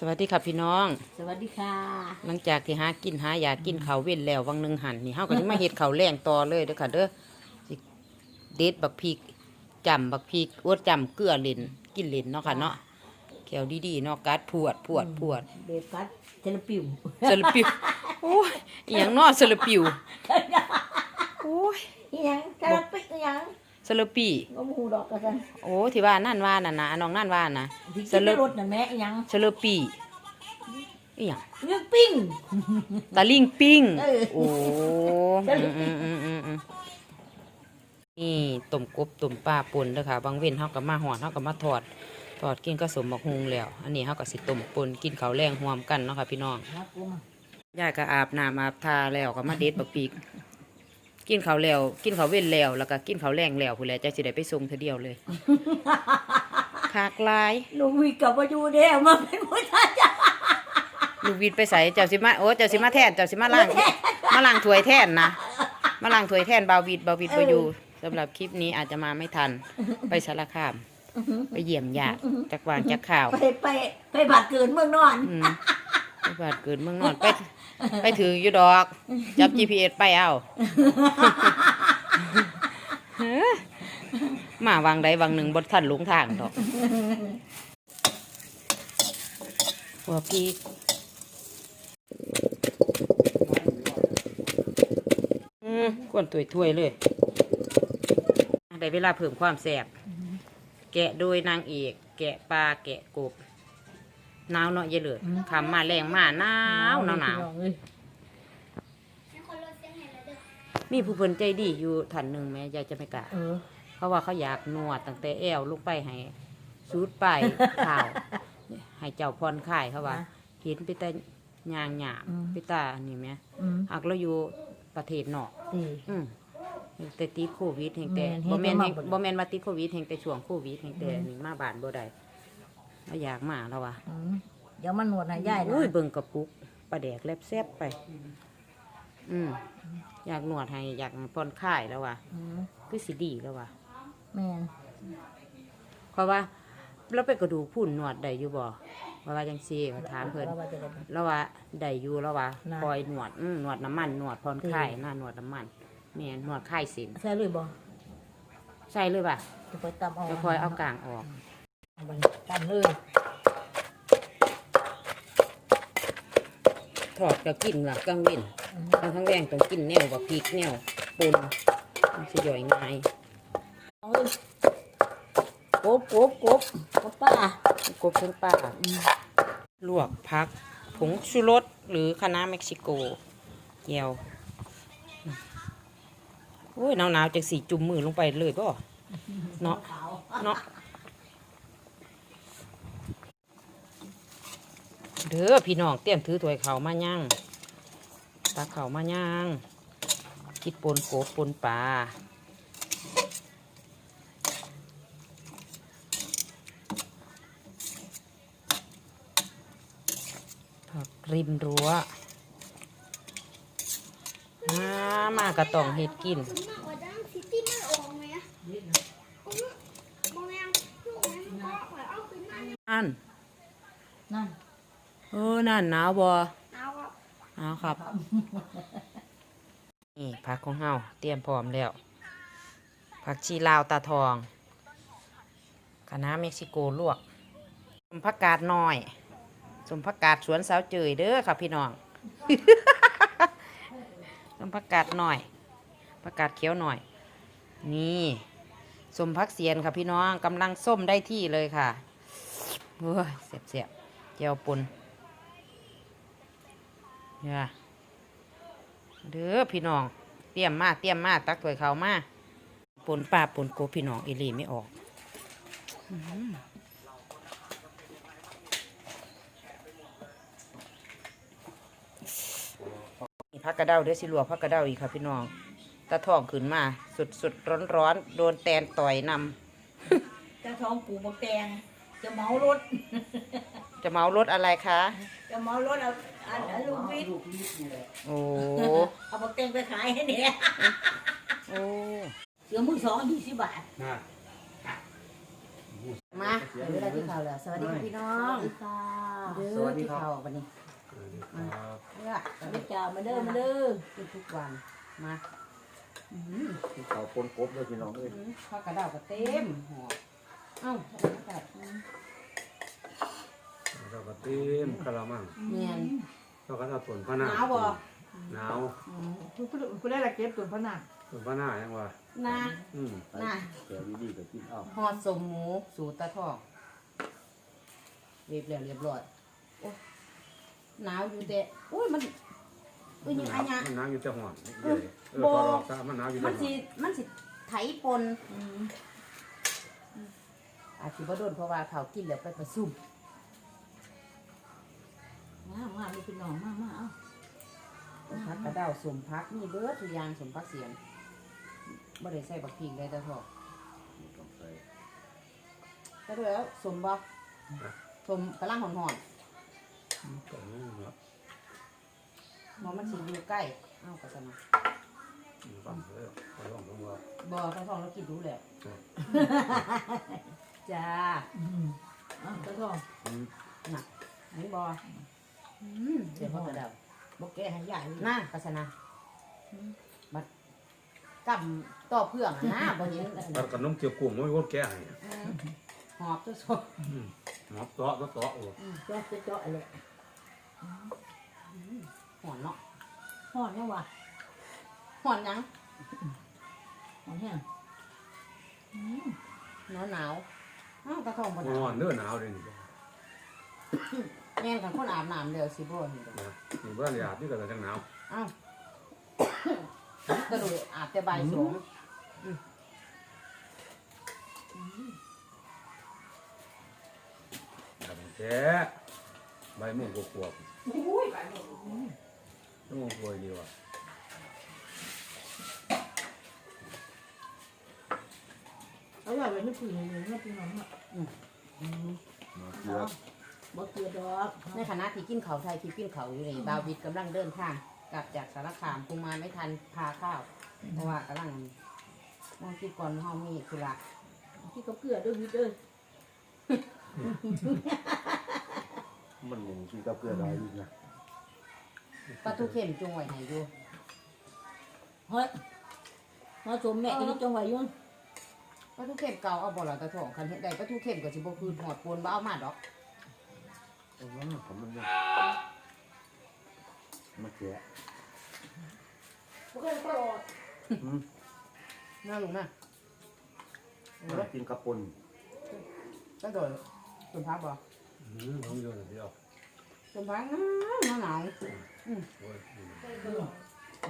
สวัสดีครับพี่น้อง สวัสดีค่ะ หลังจากที่หากินหาอยากกินเขาวเว้นแล้ววังหนึ่งหันนี่เฮาก็สิมาเฮ็ดเขาวแรงต่อเลยเด้อค่ะเด้อสิเด็ดบักพริกจำบักพริกอวดจำเกลือเล่นกินเล่นเนาะค่ะเนาะแขวดีๆเนาะกัดพวดพวดพวดเบกัสเทเลปิวสลบปิวโอ้ยอหยังเนาะสลบปิวโอ้ย อีหยังเทเลปิอีหยัง สลบปีก็มูดอกกันกันโอ้ที่ว่านั่นว่าน่ะนะน้องนั่นว่านะที่สกินลในบรถน่ะแม่อีหยังสลบปีอีหยังเรื่องปิ้งตะลิงปิ้งเออโอ้ตะลิอืงมอืมอืมอืมนี่ต้มกบต้มปลาป่นเด้อค่ะ บางเว้นเฮาก็มาหอดเฮาก็มาทอดทอดกินก็สมบักฮุงแล้ว อันนี้เฮาก็สิต้มป่นกินข้าวแรงรวมกันเนาะค่ะพี่น้องนะกูมยายก็อาบน้ำอาบทาแล้วก็มาเด็ดบักปีก กินข้าวแล้ว กินข้าวเว้นแล้ว แล้วก็กินข้าวแรงแล้วพุ่นแหละจะสิได้ไปส่งเธอเดียวเลยคากลาย ลูกวิกกับมาอยู่เด้อมาเป็นผู้ชายจ้ะลูกวิดไปใส่เจ้าสิมาโอ้เจ้าสิมาแทนเจ้าสิมาล้างมาล้างถ้วยแทนนะมาล้างถ้วยแทนบาววิดบาววิดไปอยู่สำหรับคลิปนี้อาจจะมาไม่ทันไปสารคาม ไปเยี่ยมญาติจักวางจักข่าว ไปไปไปบัดเกินเมืองนอน อืม ไปบาดเกิดเมืองนอนไป ไปถืออยู่ดอก จับ GPS ไปเอาเฮ้อมาวางใดวางหนึ่งบนทันหลงทางดอกหัวพีกอืมกวนถ้วยถ้วยๆเลยได้เวลาเพิ่มความแซ่บแกะโดยนางเอก แกะปลาแกะกบ หนาวเนาะเยายเลยคำมาแรงมาหนาวหนาวหนาวเอ้ยมีผู้เพิ่นใจดีอยู่ท่านหนึ่งแม่ยายจะไม่กล้าเออเพราะว่าเขาอยากนวดตั้งแต่แอวลงไปให้สูดไปข่าวให้เจ้าพรคลายเขาว่าเห็นไปแต่ยางหยามไปตาอันนี้ไหมอืมหากเราอยู่ประเทศนอกดีอืมแต่ติดโควิดแห่งแต่แม่นบ่แม่นเฮ็แห่ดงบ่มาบ่ได้บ่แม่นว่าติดโควิดแห่งแต่ช่วงโควิดแห่งแต่นี่มาบ้านบ่ได้ เราอยากมาแล้วว่ะอืมเดี๋ยวมันนวดให้ยายนะอุ้ยเบิ่งกระปุกปลาแดกแลบแซบไป อืมอยากนวดให้อยากผ่อนคลายแล้วว่ะอืมคือสิดีแล้วว่ะแม่นเพราะว่าเราไปกระดูกพุ่นนวดได้อยู่บ่ว่าว่าจังซี่ก็ถามเพิ่นเราว่าจะได้ แล้วว่าได้อยู่แล้วว่าน่ะ คอยนวดอืมนวดน้ำมันนวดผ่อนคลายน่านวดน้ำมันแม่นนวดคลายเสินใช่เลยบ่ใช่เลยป่ะจะไปตำเอาจะคอยเอากลางออก บันตำเลยถอดก็กินหลักกลางเว้นอืมกลางทั้งแรงต้องกินแนวแบบพริกแนวปนมันสิย่อยง่ายเอาเลยกบกบกบกบป้ากบเพิ่งป้าลวกพักผงชูรสหรือคะน้าเม็กซิโกเจียวโอ้ยหนาวๆจังสีจุ่มมือลงไปเลยก็เนาะขาวเนาะ เด้อพี่น้องเตรียมถือถ้วยเขามาย่างตักเขามาย่างคิดปนโกบปนปลาผักริมรั้วมามากระต้องเห็ดกินมากกว่าดังซิตี้มันออกไหมอะผมมองยังลูกนั้นก็ขอเอาขึ้นมา เนี่ยอันนั่นเออนั่นหนาวบ่เอาอะเอาครับ นี่ผักของเฮาเตรียมพร้อมแล้ว ผักชีลาวตาทองคะน้าเม็กซิโกลวกสมผักกาดน้อยสมผักกาดสวนสาวเจยเด้อครับพี่น้องสมผักกาดหน่อยผักกาดเขียวหน่อย นี่สมผักเสียนค่ะพี่น้องกำลังส้มได้ที่เลยค่ะเฮ้ยเสียบเสียบๆเจียวปุน เนี่ยเด้อพี่น้อง เตรียมมาเตรียมมาตักถ้วยเขาวมาปนปลาปนโกบพี่น้องอีหลีไม่ออกอื้อหือนี่พักกระเด้าเด้อสิลวกพักกระเด้าอีกค่ะพี่น้องตาทองขึ้นมาสุดสุดร้อนร้อนๆโดนแตนต่อยนจะท้องปูบักแตงจะเมารถำจะเมารถอะไรคะ จะเมารถเอาอันอันลูกวิทย์โอ้เอาบักแตงไปขายให้เนี่ยโอ้เสือมือสองยี่สิบบาทมาเดี๋ยวเวลาที่เขาแล้วสวัสดีค่ะพี่น้องค่ะเด้อสวัสดีที่ครับเขาวันนี้สวัสดีครับเนี่ยมาเด้อจ้ามาเด้อมาเด้อกินทุกวันมาอืมที่เขาปนกบเลยพี่น้องเอ้ยข้าวกระดาวก็เต็มหอเอ้า ต็มกะละมังเนียนเราก็เอาต้นพะหนานาวบ่หนาวคุณคุณได้ละเก็บตัวพนักต้นพะนายังวะนาอืมนาเดี๋ยวดีๆก็กินเอาหอดสมหมูสูตรตะทองเรียบแล้วเรียบร้อยโอ้หนาวอยู่แต่อุ้ยมันอุ้ยยังไงเนี่ยมันหนาวอยู่แต่ห่อนเออเออพอรอกซะมันหนาวอยู่แต่มันห่อสินมันสิไถปนอาจสิบ่โดนเพราะว่าเขากินแล้วไปประซุ่ม มามามีพี่น้องมามาเอาพักกระเดาวสมพักนี่เบิดทุกอย่างสมพักเสียนบ่ได้ใส่บักพริกเลยแต่ทอต้องใส่แต่ด้วยแล้วสมบ่สมกำลังหอนหอนตรงนี้เนาะๆบ่มันสิอยู่ใกล้ เอ้ากระสนะมีความเออขอลองดูว่าบ่กระทองเรากินรู้แล้วจ้าอืมเอาตะทองอืมน่ะนี่บ่อืม เดี๋ยวพ่อกระเดาวบอกแกให้ใหญ่น่ากระสนะบัดกำต่อเพื่องอะนะบ่เห็นอันตันั้ดนกับน้องเกี่ยวกุ้งไม่ว่าแก่ให้อืมหอบทุกสดอืมหมอบเตาะเตาะเตาะโอ้เจาะเจาะอะไรหอนเนาะห่อนยังวะหอนหยังห่อนแห้งหนาวหนาวอ้าวกระทองบ่หนาวห่อนเนื้อหนาวเลยนี่ แม่นกันคนอาบน้ำเดียวสิบ่เห็นบ่นะนี่บ้านหยาบนี่ก็จะจังหนาวอ้าวกระโดดอาบแต่บ่ายสองแบบแท้ใบม่วงกวบอุ้ยบ่ายโมงๆม่วงกวบดีว่ะเอาไว้ไว้ในผืนเลยนะพี่น้องอะมาเกลือ บอกเกลือดอกในขณะที่กินเขาวไทยที่กินเขาวอยู่นี่บาววิดกำลังเดินทางกลับจากสารคามคงมาไม่ทันพาข้าว เพราะว่ากำลังมองคิดก่อนเฮามีธุระที่เขาเกลือด้วยวิทย์เด้อมันหมูกินกับเกลือได้อีกนะปลาทูเข็มจงไว้ให้อยู่เฮ้ยมาสมแม่นี่จังหวะยุ่งปลาทูเข็มเก่าเอาบ่ล่ะตะทองคันเฮ็ดได้ปลาทูเข็มก็สิบ่คืนหอดปนบ่เอามาดอกเออผมมันเนี่ยมาแกะพวกเขาตลอดอืมน่าลุงนะโอ้มายกินกระปุนตั้งโดดสมพักบ่อืมน้องโยนเดียวสมพักหนาวหนาวโอ้ยอืม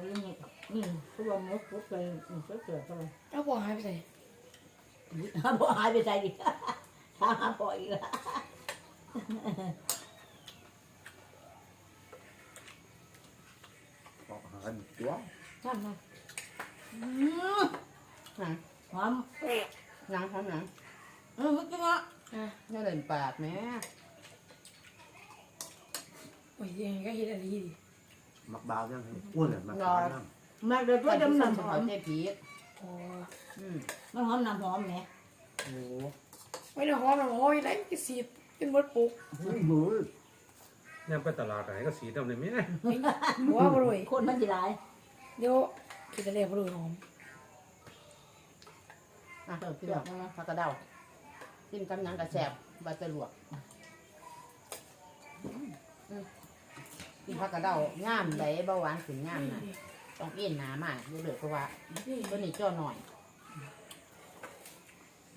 นี่นี่นี่เขาลงมดปุ๊บไปนี่เขาเกิดเขาเลยเอาบอกหายไปไหนหาบ่หายไปใจดิหาหาบ่อีกละ ออ กหาตัวช่างนะหนังหอมหนังหอมหนังเออจริงอะอะนี่เล่นปากแม่โอ้ยยังไงก็เห็นอะไรดีมักบาวยังไงอ้วนเลยมักบาวยังมาเดี๋ยวก็ก็ดำดำน้ำน้ำเฉหอพาะมเจ๊พีชอ๋ออืมมันหอมน้ำหอมแหมโอ้ไม่ได้หอมหรอกโอ้ยไรก็สีบเป็นมดปุกเฮ้ย มือยังไปตลาดไหนก็สีดำเลยแม่หัวบรวยคนมันจะหลายเดี๋ยวคิดอะไรบรวยหอมอะพี่ดอกนะผักกระเดากินกำยังกระแสบบาจะลวกอืมอืมกินผักกระเดาง่ามไดเบาหวานขึ้นง่ามนะต้องเอ็นหนามากเยอะเลยเพราะว่าตัวนี้จ้อหน่อย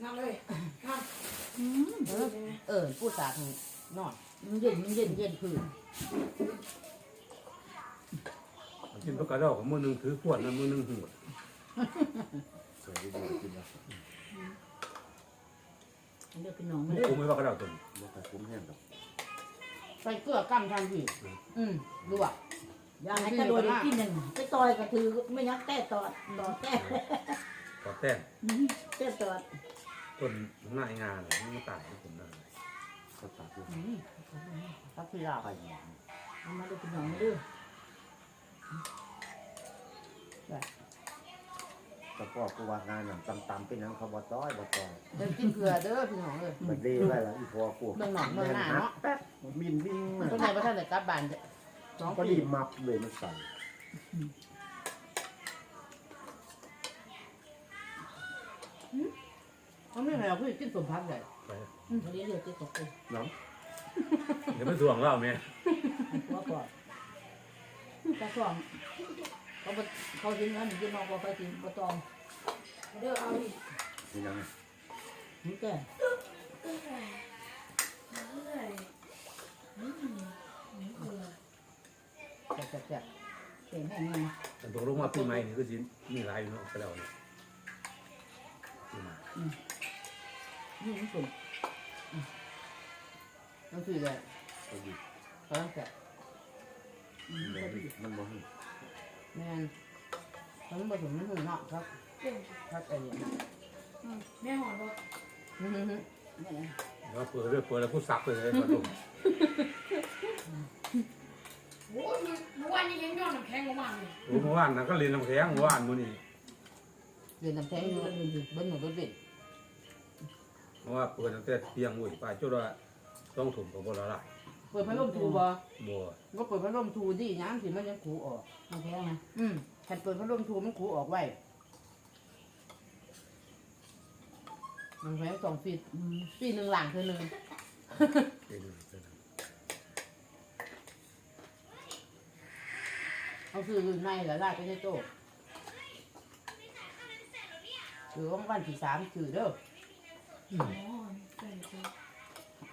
นั่งเลยนั่งเออเออผู้สาทาง นอนมันเย็นมันเย็เย็นนเย็นพื้นกินปลากระดอกของมือหนึงถือขวดนะมือหนึงหัวสวยดีกินนะเลือกเป็นหนองมัมานเด้อคุ้มไหมปลากระดอกตัวนี้บ่ค่อยคุ้มแห้งดอกใส่เกลือกำทันทีอืมลวกอย่างให้กระโดดอีกที่หนึ่งไปต่อยก็ถือไม่ยักแต่ตอดตอดแต่ขอแต้มแต่ตอดต้นหน้าไอ้งานเลยมันตายที่ผมนั่น ก็ตัดอยู่อืมผักชีลาวไปเอามาเลือกเป็นหนองมาเด้อแต่ก็กูว่างานหนังตำๆเป็นหนังเขาบ่ต้อยบ่ต้อยเดินกินเกลือเด้อพี่น้องเอ้ยมันดีไว้ละอีพอกูเมืองหนองเมืองหน้าเนาะแป๊บมินวิ่งมาคนไหนบ่ทันได้กลับบ้านสองก็ปีดีมับเลยมันสั่นมันไม่แม่พี่กินสมพักได้ไปวันนี้เดี๋ยวจะตกไปเนาะ เดี๋ยวไม่ทวงเราแม่หัวก่อนตาสองเขาบ่เขากินนั้นกินนอกก็ไปกินบ่ตองเด้อเอาอีกนี่ยังนี่แก่เอ้ยเอ้ยอืมเอ้ยแซ่บเก่งแห้งเลยนะแต่ตกลงมาปีใหม่นี่ก็สิมีหลายอยู่เนาะไปแล้วเนี่ยปีใหม่ นี่มันสุด ๆต้องซื้อเลยก็ดีก็ต้องแซ่บมันบ่มีมันบ่มีแม่นมันผสมมันหุ่นเนาะครับเก่งครับไอ้นี่อืมแม่หอนบอกอื้อหือนี่นะแล้วเปิดเรื่อยเปิดแล้วกูสักเลยเลยมาลงโอ้ยเมื่อวานนี้ยังยอดน้ำแข็งลงมาเลยโอ้เมื่อวานน่ะก็เรียนน้ำแข็งเมื่อวานมื้อนี้เรียนน้ำแข็งอยู่เบิ้ลหนึ่งเบิ้ลหนึ่งเบิ้ลเบิ้ลเพราะว่าเปิดตั้งแต่เที่ยงโว้ยไปจนว่า ต้องถุ่มก็บ่ละลายเปิดพัดลมทูบ่บ่ก็เปิดพัดลมทูดิย้ำสิมันยังขูออก มันแพงนะอืมคันเปิดพัดลมทูมันขูออกไว้ มันแพงสองฟีตอืมปีหนึ่งหลังคือหนึ่งเป็นเป็นเอาซื้อรุ่นใหม่แล้วลากไปในโต๊ะหรือว่าวันที่สามซื้อเด้ออ๋อใช่ใช่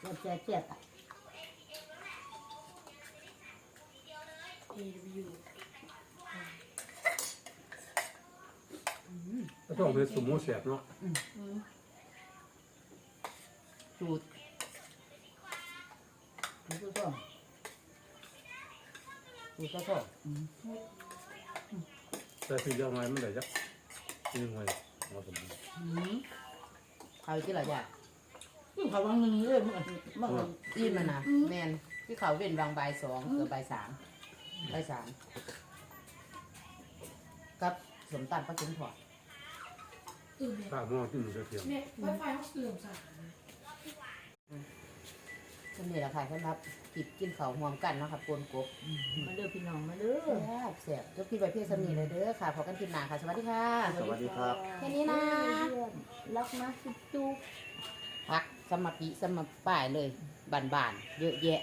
เจ็บเจ็บเจ็บอะเอวิวก็ต้องเป็นสมมุติเสียบเนาะอืมสูตรมันก็ต้องสูตรก็ชอบแต่สิ่งเดียวไงมันได้จักทีนึงไว้มาสมมุติอืมเขาที่ละจ้ะซึ่ง เขาวางหนึ่งเลยมันมันมันอีมันนะแมนที่เขาเป็นวางใบายสองเกือบใบายสามใบายสามกับสมตัดปลาจิ้มถอดตื่นเนี่ยถ้าหม้อที่มันจะเทียมเนี่ยไฟไฟเขาเสื่อมสายก็นี่แหละค่ะสำหรับกิบกินเขาวหวมกันเนาะค่ะปนกบมาเด้อพี่น้องมาเด้อ แซ่บแซ่บยกพี่ใบเพียสมีเลยเด้อค่ะพอกันทีมหนาค่ะสวัสดีค่ะ สวัสดีครับ แค่นี้นะ รักนะจุ๊บจุ๊บพัก สมปีสมป้ายเลยบานๆเยอะแยะ